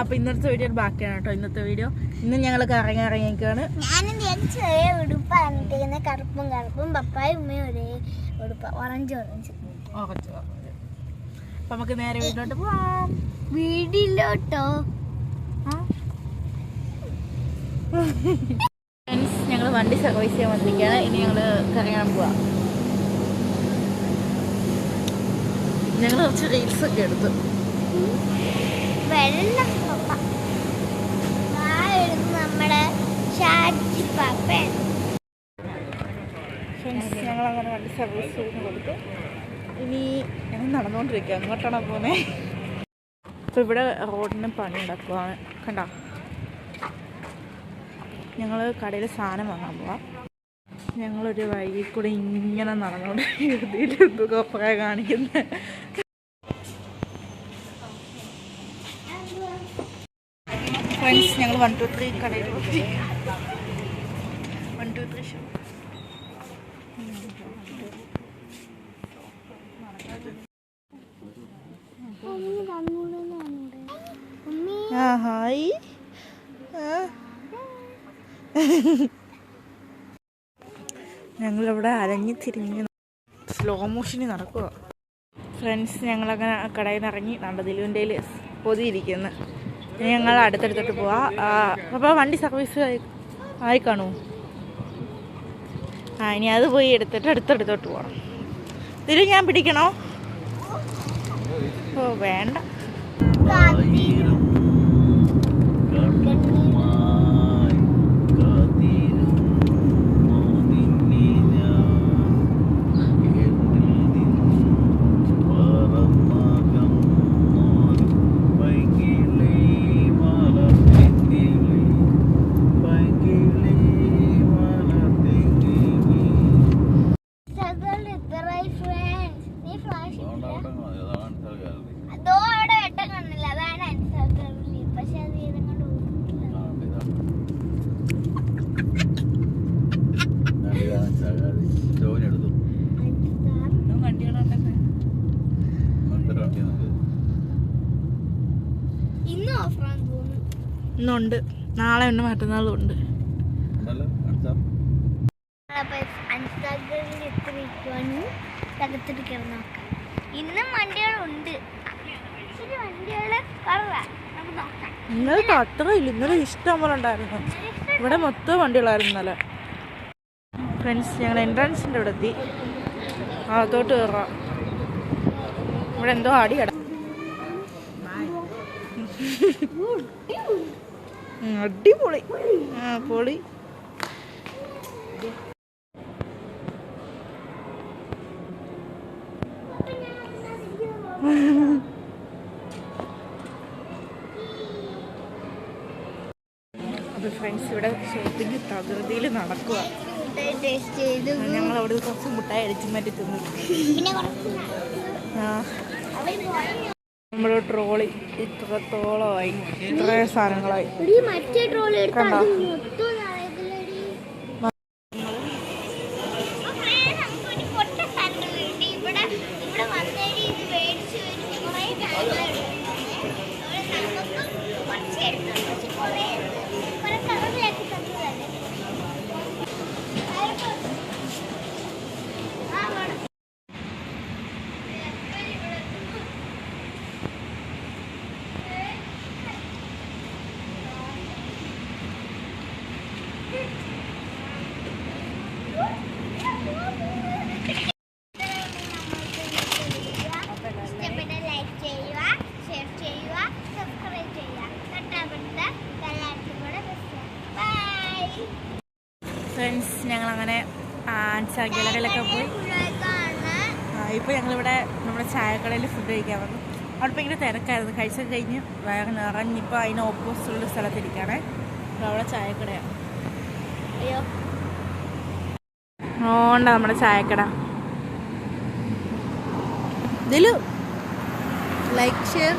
അപ്പൊ ഇന്നത്തെ വീഡിയോ ബാക്കിയാണ് കേട്ടോ ഇന്നത്തെ വീഡിയോ ഇന്ന് ഞങ്ങൾ കറങ്ങി ഇറങ്ങിയേക്കാണ് ഉടുപ്പാണ് ഇട്ടിരിക്കുന്നത് കറുപ്പും കറുപ്പും. പപ്പായും ഉമ്മയും ഒരേ ഉടുപ്പ്. Orange orange. ഉറച്ചു അപ്പൊ നമുക്ക് നേരെ വീട്ടിലോട്ട് പോവാം. വീടിലോട്ടോ? ഞങ്ങൾ വണ്ടി സർവീസ് ചെയ്യാൻ വന്നിരിക്കുകയാണ്. ഇനി ഞങ്ങൾ കറങ്ങാൻ പോവാം. ഞങ്ങൾ കുറച്ച് റീൽസ് ഒക്കെ എടുത്തു. വെള്ളം പപ്പ ആയിരുന്നു നമ്മുടെ ഷാജി പപ്പൻ ഞങ്ങളങ്ങനെ വണ്ടി സർവീസ് ചെയ്ത് ഇനി ഞങ്ങൾ നടന്നുകൊണ്ടിരിക്കുക അങ്ങോട്ടാണ് പോകുന്നത് അപ്പോൾ ഇവിടെ റോഡിന് പണി ഉണ്ടാക്കുവാണ് കണ്ട? ഞങ്ങൾ കടയിൽ സാധനം വാങ്ങാൻ പോവാം. ഞങ്ങളൊരു വൈകി കൂടെ ഇങ്ങനെ നടന്നുകൊണ്ട് ഇതിലെന്തോ കൊപ്പറ കാണിക്കുന്നത് ഫ്രണ്ട്സ് ഞങ്ങൾ വൺ ടു ത്രീ കടയിൽ വൺ ടു ത്രീ ഷോ ആ ഹായ്. ഞങ്ങളിവിടെ അരങ്ങി തിരിഞ്ഞ് സ്ലോ മോഷനിൽ നടക്കുക ഫ്രണ്ട്സ് ഞങ്ങളങ്ങനെ കടയിൽ നിന്ന് ഇറങ്ങി നമ്മുടെ ദിലുവിന്റെ പൊതിയിരിക്കുന്നു. ഞങ്ങൾ അടുത്തടുത്തോട്ട് പോവാ. അപ്പോൾ വണ്ടി സർവീസ് ആയി ആയി ആ ഇനി അത് പോയി എടുത്തിട്ട് അടുത്തടുത്തോട്ട് പോകണം ഇതിൽ ഞാൻ പിടിക്കണോ? ഓ വേണ്ട. ഇന്നുണ്ട്. നാളെ ഉണ്ട്. മറ്റന്നാളും ഉണ്ട്. അൻസാഗറിൽ എത്തിരിക്കുവാണ് തകർത്തിട്ട് കിടന്ന് നോക്കാം. ഇന്നും വണ്ടികളുണ്ട്. ഇച്ചിരി അത്രയില്ല ഇന്നലെ ഇഷ്ടം പോലെ ഉണ്ടായിരുന്നു. ഇവിടെ മൊത്തം വണ്ടികളായിരുന്നു ഇന്നലെ. ഫ്രണ്ട്സ് ഞങ്ങൾ എൻട്രൻസിന്റെ ഇവിടെ എത്തി. അകത്തോട്ട് കയറാം. ഇവിടെ എന്തോ ആടി കട അടിപൊളി. ആ പൊളി. അപ്പോൾ ഫ്രണ്ട്സ് ഇവിടെ ഷോപ്പിംഗ് തകൃതിയിൽ നടക്കുക. ഞങ്ങൾ അവിടെ കുറച്ച് മുട്ടായി അടിച്ചു മാറ്റി തിന്നു. നമ്മുടെ ട്രോളി ഇത്രത്തോളമായി. ഇത്രയും സാധനങ്ങളായി. കണ്ടോ? ഫ്രണ്ട്സ് ഞങ്ങളങ്ങനെ ചാകിലകളിലൊക്കെ പോയി. ഇപ്പോൾ ഞങ്ങളിവിടെ നമ്മുടെ ചായക്കടയിൽ ഫുഡ് കഴിക്കാൻ വന്നു. അവിടെ ഭയങ്കര തിരക്കായിരുന്നു. കഴിച്ചത് കഴിഞ്ഞ് വേഗം നിറഞ്ഞിപ്പോൾ അതിന് ഓപ്പോസിറ്റുള്ള സ്ഥലത്തിരിക്കുകയാണേ അപ്പോൾ അവിടെ ചായക്കടയാണ് അയ്യോ. ഓണ്ട നമ്മുടെ ചായക്കട. ഇതിലു ലൈക്ക് ഷെയർ